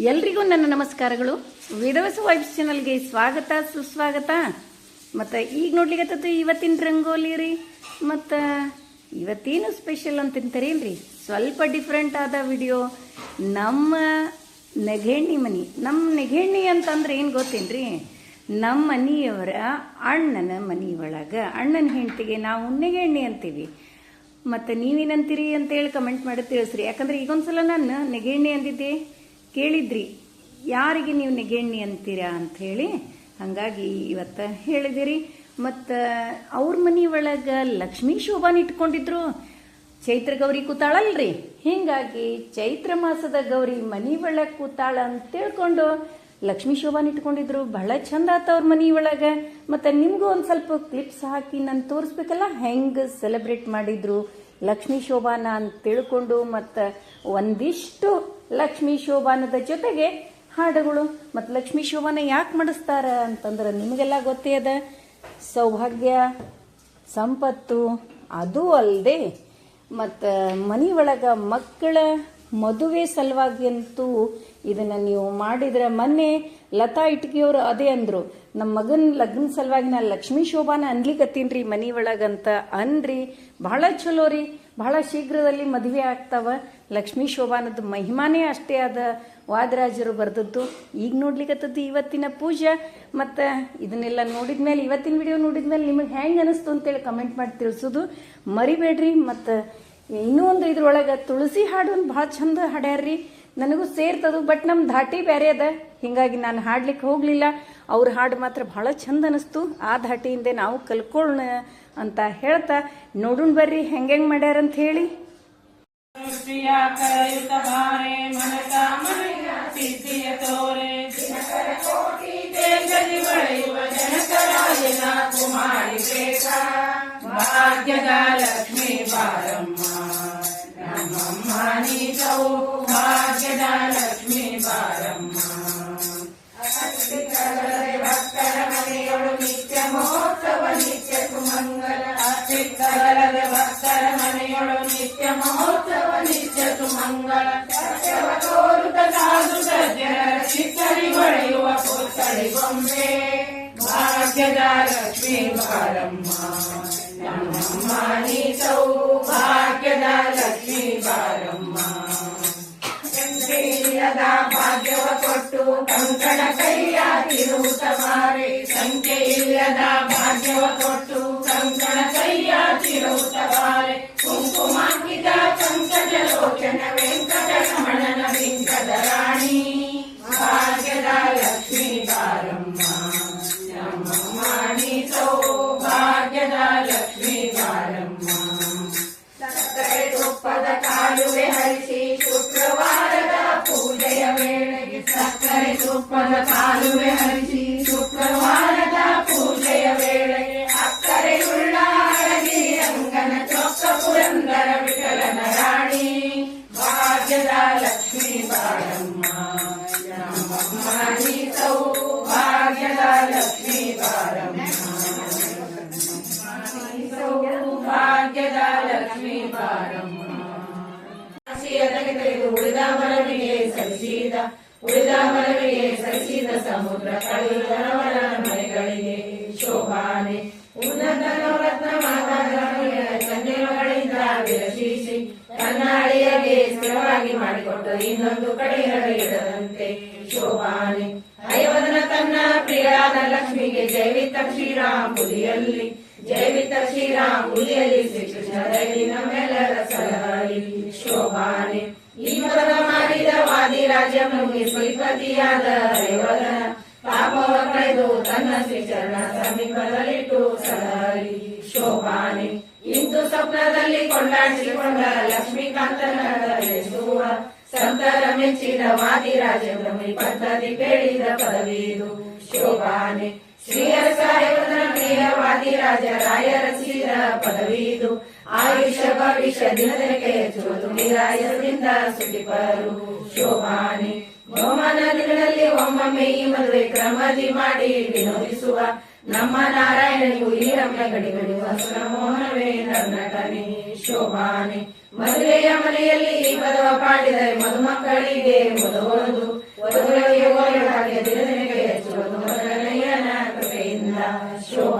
ಎಲ್ರಿಗೂ ನನ್ನ ನಮಸ್ಕಾರಗಳು. ವಿಧವಸ ವೈಬ್ಸ್ ಚಾನಲ್ಗೆ ಸ್ವಾಗತ, ಸುಸ್ವಾಗತ. ಮತ್ತು ಈಗ ನೋಡ್ಲಿಕ್ಕತ್ತದ ಇವತ್ತಿನ ರಂಗೋಲಿ ರೀ. ಮತ್ತು ಇವತ್ತೇನು ಸ್ಪೆಷಲ್ ಅಂತ ತಿಂತಾರೇನ್ರಿ? ಸ್ವಲ್ಪ ಡಿಫ್ರೆಂಟ್ ಆದ ವಿಡಿಯೋ ನಮ್ಮ ನೆಗೆಣ್ಣಿ ಮನಿ. ನಮ್ಮ ನೆಗೆಣ್ಣಿ ಅಂತಂದ್ರೆ ಏನು ಗೊತ್ತೇನ್ರಿ? ನಮ್ಮ ಮನೆಯವರ ಅಣ್ಣನ ಮನಿ ಒಳಗೆ ಅಣ್ಣನ ಹೆಂಡತಿಗೆ ನಾವು ನೆಗೆಣ್ಣಿ ಅಂತೀವಿ. ಮತ್ತು ನೀವೇನಂತೀರಿ ಅಂತೇಳಿ ಕಮೆಂಟ್ ಮಾಡಿ ತಿಳಿಸ್ರಿ. ಯಾಕಂದ್ರೆ ಈಗೊಂದ್ಸಲ ನಾನು ನೆಗೆಣ್ಣೆ ಅಂದಿದ್ದೆ. ಕೇಳಿದ್ರಿ. ಯಾರಿಗೆ ನೀವು ನೆಗೆಣ್ಣಿ ಅಂತೀರಾ ಅಂತ ಹೇಳಿ, ಹಾಗಾಗಿ ಇವತ್ತು ಹೇಳಿದಿರಿ. ಮತ್ತು ಅವ್ರ ಮನೆ ಒಳಗೆ ಲಕ್ಷ್ಮೀ ಶೋಭಾನ ಇಟ್ಕೊಂಡಿದ್ರು. ಚೈತ್ರ ಗೌರಿ ಕೂತಾಳಲ್ರಿ ಹೀಗಾಗಿ ಚೈತ್ರ ಮಾಸದ ಗೌರಿ ಮನೆ ಒಳಗೆ ಕೂತಾಳ ಅಂತ ತಿಳ್ಕೊಂಡು ಲಕ್ಷ್ಮೀ ಶೋಭಾನ ಇಟ್ಕೊಂಡಿದ್ರು. ಬಹಳ ಚಂದ ಆತ ಅವ್ರ ಮನೆ ಒಳಗೆ. ಮತ್ತು ನಿಮಗೂ ಒಂದು ಸ್ವಲ್ಪ ಕ್ಲಿಪ್ಸ್ ಹಾಕಿ ನಾನು ತೋರಿಸ್ಬೇಕಲ್ಲ? ಹೆಂಗೆ ಸೆಲೆಬ್ರೇಟ್ ಮಾಡಿದ್ರು ಲಕ್ಷ್ಮೀ ಶೋಭಾನ ಅಂತ ತಿಳ್ಕೊಂಡು ಮತ್ತು ಒಂದಿಷ್ಟು ಲಕ್ಷ್ಮೀ ಶೋಭಾನದ ಜೊತೆಗೆ ಹಾಡುಗಳು. ಮತ್ತು ಲಕ್ಷ್ಮೀ ಶೋಭಾನ ಯಾಕೆ ಮಾಡಿಸ್ತಾರ ಅಂತಂದ್ರೆ ನಿಮಗೆಲ್ಲ ಗೊತ್ತೇ ಅದ. ಸೌಭಾಗ್ಯ, ಸಂಪತ್ತು, ಅದು ಅಲ್ಲದೆ ಮತ್ತು ಮನೆ ಒಳಗೆ ಮಕ್ಕಳ ಮದುವೆ ಸಲುವಾಗಿ ಅಂತೂ ಇದನ್ನು ನೀವು ಮಾಡಿದ್ರೆ ಮೊನ್ನೆ ಲತಾ ಇಟ್ಕಿಯವರು ಅದೇ ಅಂದರು. ನಮ್ಮ ಮಗನ ಲಗ್ನ ಸಲುವಾಗಿ ನಾನು ಲಕ್ಷ್ಮೀ ಶೋಭಾನ ಅನ್ಲಿಕತ್ತೀನಿ ರೀ ಮನೆ ಒಳಗಂತ. ಅನ್ರಿ ಬಹಳ ಚಲೋ ರೀ. ಬಹಳ ಶೀಘ್ರದಲ್ಲಿ ಮದುವೆ ಆಗ್ತಾವ. ಲಕ್ಷ್ಮೀ ಶೋಭಾನದ ಮಹಿಮಾನೇ ಅಷ್ಟೇ ಆದ ವಾದರಾಜರು ಬರೆದದ್ದು. ಈಗ ನೋಡ್ಲಿಕ್ಕತ್ತದ್ದು ಇವತ್ತಿನ ಪೂಜೆ. ಮತ್ತು ಇದನ್ನೆಲ್ಲ ನೋಡಿದ ಮೇಲೆ ಇವತ್ತಿನ ವಿಡಿಯೋ ನೋಡಿದ ಮೇಲೆ ನಿಮಗೆ ಹೆಂಗೆ ಅನಿಸ್ತು ಅಂತೇಳಿ ಕಮೆಂಟ್ ಮಾಡಿ ತಿಳಿಸೋದು. ಮರಿಬೇಡ್ರಿ, ಮತ್ತು ಇನ್ನೂ ಒಂದು ಇದ್ರೊಳಗೆ ತುಳಸಿ ಹಾಡು ಒಂದು ಭಾಳ ಚಂದ ಹಾಡ್ಯಾರ್ರಿ. ನನಗೂ ಸೇರ್ತದು ಬಟ್ ನಮ್ಮ ಧಾಟಿ ಬೇರೆ ಅದ. ಹೀಗಾಗಿ ನಾನು ಹಾಡ್ಲಿಕ್ಕೆ ಹೋಗಲಿಲ್ಲ. ಅವ್ರ ಹಾಡು ಮಾತ್ರ ಭಾಳ ಚಂದ ಅನಿಸ್ತು. ಆ ಧಾಟಿಯಿಂದ ನಾವು ಕಲ್ಕೊಳ್ಳೋಣ ಅಂತ ಹೇಳ್ತಾ ನೋಡೋಣ ಬರ್ರಿ ಹೆಂಗೆ ಮಾಡ್ಯಾರ ಅಂತ ಹೇಳಿ ಸೃಷ್ಟಿಯ ಕರಯುತ ಬಾರೆ ಮನಕ ಮನೆಯ ಸಿದ್ಧಿಯ ತೋರೆ ತೇಜಲಿ ಬೆಳೆಯುವ ಜನಕರಾಯನ ಕುಮಾರಿ ಬೇಕ ಭಾಗ್ಯದ ಲಕ್ಷ್ಮೀ ಬಾರಮ್ಮ ನಮ್ಮಮ್ಮ ನೀತವು ಭಾಗ್ಯದ ಲಕ್ಷ್ಮೀ ಬಾರಮ್ಮ ಚಿತ್ತಗಲದ ಭಕ್ತರ ಮನೆಯೊಳು ನಿತ್ಯ ಮಹೋತ್ಸವ ನಿತ್ಯ ಸುಮಂಗಲ ಸತ್ಯವ ತೋರುತ ಸಾಧು ಸಜ್ಜನರ ಚಿತ್ತರಿ ಹೊಳೆಯುವ ಪುತ್ತಳಿ ಗೊಂಬೆ ಭಾಗ್ಯದ ಲಕ್ಷ್ಮೀ ಬಾರಮ್ಮ ನಮ್ಮಮ್ಮ ನೀತವು ಭಾಗ್ಯದ ಲಕ್ಷ್ಮೀ ಬಾರಮ್ಮ ಸಂಖ್ಯೆಯಿಲ್ಲದ ಭಾಗ್ಯವ ಕೊಟ್ಟು ಕಂಕಣ ಕೈಯ ತಿರುವುತ ಸಂಖ್ಯೆ ಇಲ್ಲದ ಭಾಗ್ಯವ ಕೊಟ್ಟು ಕಂಕಣ ಕೈಯ ತಿರುವುತ ಬಾರೆ ಕುಂಕುಮಾಕಿದ ಕಂಕಣ ಲೋಚನ ವೆಂಕಟರಮಣನ ಬಿಂಕದ ರಾಣಿ. ಕಾಲುವೆ ಹರಿಸಿ ಸಮುದ್ರ ಕಳಿದರವರ ಮನೆಗಳಿಗೆ ಶೋಭಾನೆ ಉನ್ನತ ನವರತ್ನ ಮಾತಾಡಿಯ ಕನ್ಯೆಗಳಿಂದ ವಿರಶಿಸಿ ತನ್ನ ಸ್ಥಿರವಾಗಿ ಮಾಡಿಕೊಟ್ಟು ಇನ್ನೊಂದು ಕಡೆ ಇಡದಂತೆ ಶೋಭಾನೆ ಐವದನ ತನ್ನ ಪ್ರಿಯರಾದ ಲಕ್ಷ್ಮಿಗೆ ಜೈವಿತ ಶ್ರೀರಾಮ್ ಹುಲಿಯಲ್ಲಿ ಜೈವಿತ ಶ್ರೀರಾಮ್ ಹುಲಿಯಲ್ಲಿ ಶ್ರೀಕೃಷ್ಣ ದೈವಿ ವಾದಿರಾಜ ಮುಗಿ ಶ್ರೀಪತಿಯಾದ ರೇವದನ ಪಾಪವ ಕಳೆದು ತನ್ನ ಶ್ರೀಚರಣ ಸಮೀಪದಲ್ಲಿಟ್ಟು ಸಲಹಲಿ ಶೋಭಾನೆ. ಇಂದು ಸ್ವಪ್ನದಲ್ಲಿ ಕೊಂಡಾಡಿಸಿಕೊಂಡ ಲಕ್ಷ್ಮೀಕಾಂತನ ನಡೆಸುವ ಸಂತರ ಮೆಚ್ಚಿದ ವಾದಿರಾಜೇಂದ್ರ ಮುನಿ ಪದ್ಧತಿ ಕೇಳಿದ ಪದವಿದು ಶೋಭಾನೆ. ಶ್ರೀಯ ಸಾಹೇಬನ ಪ್ರಿಯ ವಾದಿರಾಜ ರಾಜ ಸೀರ ಪದವಿದು ಆಯುಷ್ಯ ಭವಿಷ್ಯ ಶೋಭಾನೆ ಒಮ್ಮೊಮ್ಮೆ ಈ ಮದುವೆ ಕ್ರಮದಿ ಮಾಡಿ ವಿನೋದಿಸುವ ನಮ್ಮ ನಾರಾಯಣನಿಗೂ ಈ ರಮ್ಯ ಗಡಿಗಳು ಮೋಹನವೇ ನಟನೆ. ಶೋಭಾನೆ. ಮದುವೆಯ ಮನೆಯಲ್ಲಿ ಈ ಪದವ ಪಾಡಿದರೆ ಮಧುಮಕ್ಕಳಿಗೆ ಮೊದಲು ಶೋಭ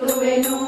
ಕಟ್ಟುವೆನು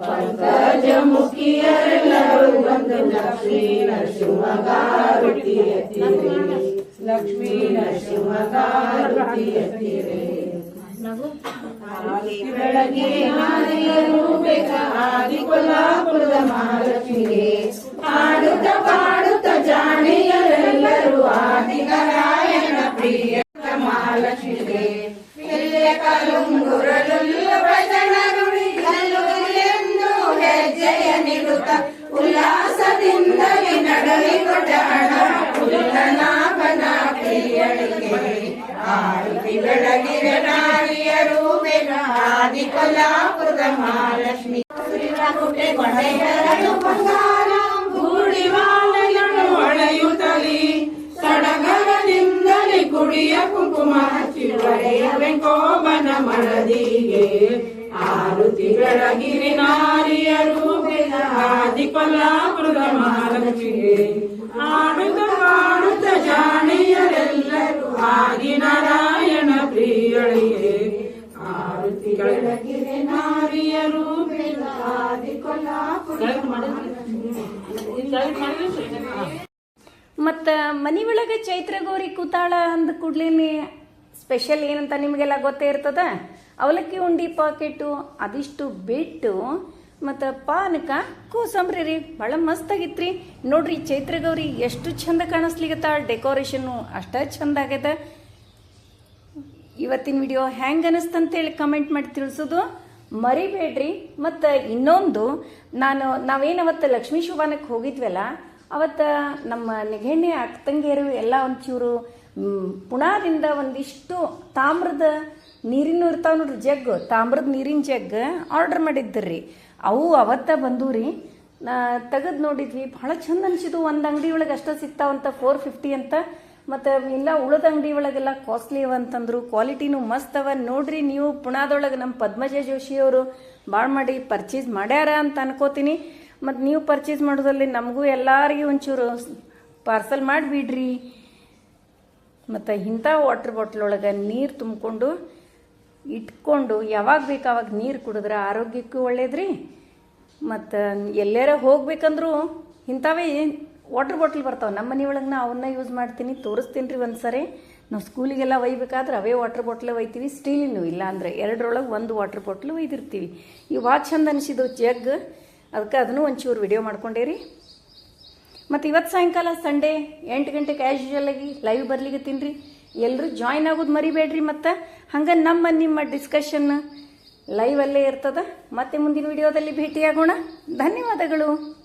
पंकज मुखियर नरुगंध लक्ष्मी नरसिंहकारुतियति लक्ष्मी नरसिंहकारुतियति ಆಗಿ ಬೆಳಗ್ಗೆ ಆನೆಯ ರೂಪಕ ಆದಿ ಕೊಲ್ಲಾಪುರದ ಮಹಾಲಕ್ಷ್ಮಿಗೆ ಆರತಿ ಬೆಳಗಿನ ನಾಳಿಯ ರೂಪಿನ ಆದಿ ಕೊಲ್ಲಾಪುರದ ಮಹಾಲಕ್ಷ್ಮಿ ಕುಟೆ ಕೊಡೆಯರಡು ಬಂಗಾರ ಗೂಡಿವಾಲೆಯನ್ನು ಹೊಳೆಯುತ್ತಲಿ ಸಡಗರದಿಂದಲೇ ಕುಡಿಯ ಕುಂಕುಮ ಹಚ್ಚಿ ಬೆಂಕೋಬನ ಮನದಿಗೆ ಆರುತಿ ಬೆಳಗಿರಿ ನಾರಿಯರು ಮತ್ತು ಮನೆ ಒಳಗೆ ಚೈತ್ರ ಗೌರಿ ಕೂತಾಳ ಅಂದ ಕೂಡ್ಲೇನೆ ಸ್ಪೆಷಲ್ ಏನಂತ ನಿಮಗೆಲ್ಲ ಗೊತ್ತೇ ಇರ್ತದ? ಅವಲಕ್ಕಿ ಉಂಡಿ ಪಾಕೆಟ್ ಅದಿಷ್ಟು ಬಿಟ್ಟು ಮತ್ತು ಪಾನಕ, ಕೂಸಂಬ್ರಿ ರೀ. ಬಹಳ ಮಸ್ತಾಗಿತ್ತು ರೀ ನೋಡ್ರಿ ಚೈತ್ರ ಗೌರಿ ಎಷ್ಟು ಚಂದ ಕಾಣಿಸ್ಲಿಗತ್ತಾಳ. ಡೆಕೋರೇಷನ್ ಅಷ್ಟ ಚಂದ ಆಗ್ಯದ. ಇವತ್ತಿನ ವಿಡಿಯೋ ಹ್ಯಾಂಗೆ ಅನಿಸ್ತಂತೇಳಿ ಕಮೆಂಟ್ ಮಾಡಿ ತಿಳಿಸೋದು. ಮರಿಬೇಡ್ರಿ. ಮತ್ತು ಇನ್ನೊಂದು, ನಾನು ನಾವೇನವತ್ತ ಲಕ್ಷ್ಮೀ ಶುಭಾನಕ್ಕೆ ಹೋಗಿದ್ವಲ್ಲ ಅವತ್ತು ನಮ್ಮ ನೆಗೆಣ್ಣೆ ಅಕ್ಕತಂಗಿಯರು ಎಲ್ಲ ಒಂಚೂರು ಪುಣಾದಿಂದ ಒಂದಿಷ್ಟು ತಾಮ್ರದ ನೀರಿನ ಇರ್ತಾವ ನೋಡ್ರಿ ಜಗ್. ತಾಮ್ರದ ನೀರಿನ ಜಗ್ ಆರ್ಡರ್ ಮಾಡಿದ್ದರ್ರಿ. ಅವು ಅವತ್ತ ಬಂದು ರೀ. ತೆಗೆದು ನೋಡಿದ್ವಿ. ಭಾಳ ಚಂದ ಅನಿಸಿದ್ವು ಒಂದು ಅಂಗಡಿ ಒಳಗೆ ಅಷ್ಟ ಸಿಗ್ತಾವಂತ ಫೋರ್ ಫಿಫ್ಟಿ ಅಂತ. ಮತ್ತು ಇಲ್ಲ ಉಳದ ಅಂಗಡಿ ಒಳಗೆಲ್ಲ ಕಾಸ್ಟ್ಲಿ ಅವ ಅಂತಂದ್ರು. ಕ್ವಾಲಿಟಿನೂ ಮಸ್ತ್ ಅವ. ನೋಡ್ರಿ ನೀವು ಪುಣಾದೊಳಗೆ ನಮ್ಮ ಪದ್ಮಜ ಜೋಶಿಯವರು ಭಾಳ ಮಾಡಿ ಪರ್ಚೇಸ್ ಮಾಡ್ಯಾರ ಅಂತ ಅನ್ಕೋತೀನಿ. ಮತ್ತು ನೀವು ಪರ್ಚೇಸ್ ಮಾಡೋದಲ್ಲಿ ನಮಗೂ ಎಲ್ಲರಿಗೂ ಒಂಚೂರು ಪಾರ್ಸಲ್ ಮಾಡಿಬಿಡ್ರಿ. ಮತ್ತು ಇಂಥ ವಾಟ್ರ್ ಬಾಟ್ಲ್ ಒಳಗೆ ನೀರು ತುಂಬಿಕೊಂಡು ಇಟ್ಕೊಂಡು ಯಾವಾಗ ಬೇಕು ಅವಾಗ ನೀರು ಕುಡಿದ್ರೆ ಆರೋಗ್ಯಕ್ಕೂ ಒಳ್ಳೇದ್ರಿ. ಮತ್ತು ಎಲ್ಲಾರ ಹೋಗ್ಬೇಕಂದ್ರೂ ಇಂಥವೇ ವಾಟ್ರ್ ಬಾಟ್ಲ್ ಬರ್ತಾವೆ. ನಮ್ಮ ಮನೆ ಒಳಗೆ ನಾ ಅವನ್ನ ಯೂಸ್ ಮಾಡ್ತೀನಿ ತೋರಿಸ್ತೀನಿ ರೀ ಒಂದು ಸರಿ ನಾವು ಸ್ಕೂಲಿಗೆಲ್ಲ ಒಯ್ಬೇಕಾದ್ರೆ ಅವೇ ವಾಟ್ರ್ ಬಾಟ್ಲ್ ಒಯ್ತೀವಿ. ಸ್ಟೀಲಿನೂ ಇಲ್ಲ ಅಂದರೆ ಎರಡರೊಳಗೆ ಒಂದು ವಾಟ್ರ್ ಬಾಟ್ಲು ಒಯ್ದಿರ್ತೀವಿ. ಇವು ಭಾಳ ಚಂದ ಅನಿಸಿದವು ಜಗ್. ಅದಕ್ಕೆ ಅದನ್ನು ಒಂಚೂರು ವಿಡಿಯೋ ಮಾಡ್ಕೊಂಡೇರಿ ಮತ್ತು ಇವತ್ತು ಸಾಯಂಕಾಲ ಸಂಡೇ ಎಂಟು ಗಂಟೆಗೆ ಆ್ಯಸ್ ಯೂಶಲ್ ಆಗಿ ಲೈವ್ ಬರ್ಲಿಕ್ಕೆ ತಿನ್ರಿ ಎಲ್ಲರೂ ಜಾಯ್ನ್ ಆಗೋದು ಮರಿಬೇಡ್ರಿ ಮತ್ತು. ಹಂಗೆ ನಮ್ಮ ನಿಮ್ಮ ಡಿಸ್ಕಷನ್ ಲೈವ್ ಅಲ್ಲೇ ಇರ್ತದ. ಮತ್ತೆ ಮುಂದಿನ ವಿಡಿಯೋದಲ್ಲಿ ಭೇಟಿಯಾಗೋಣ. ಧನ್ಯವಾದಗಳು.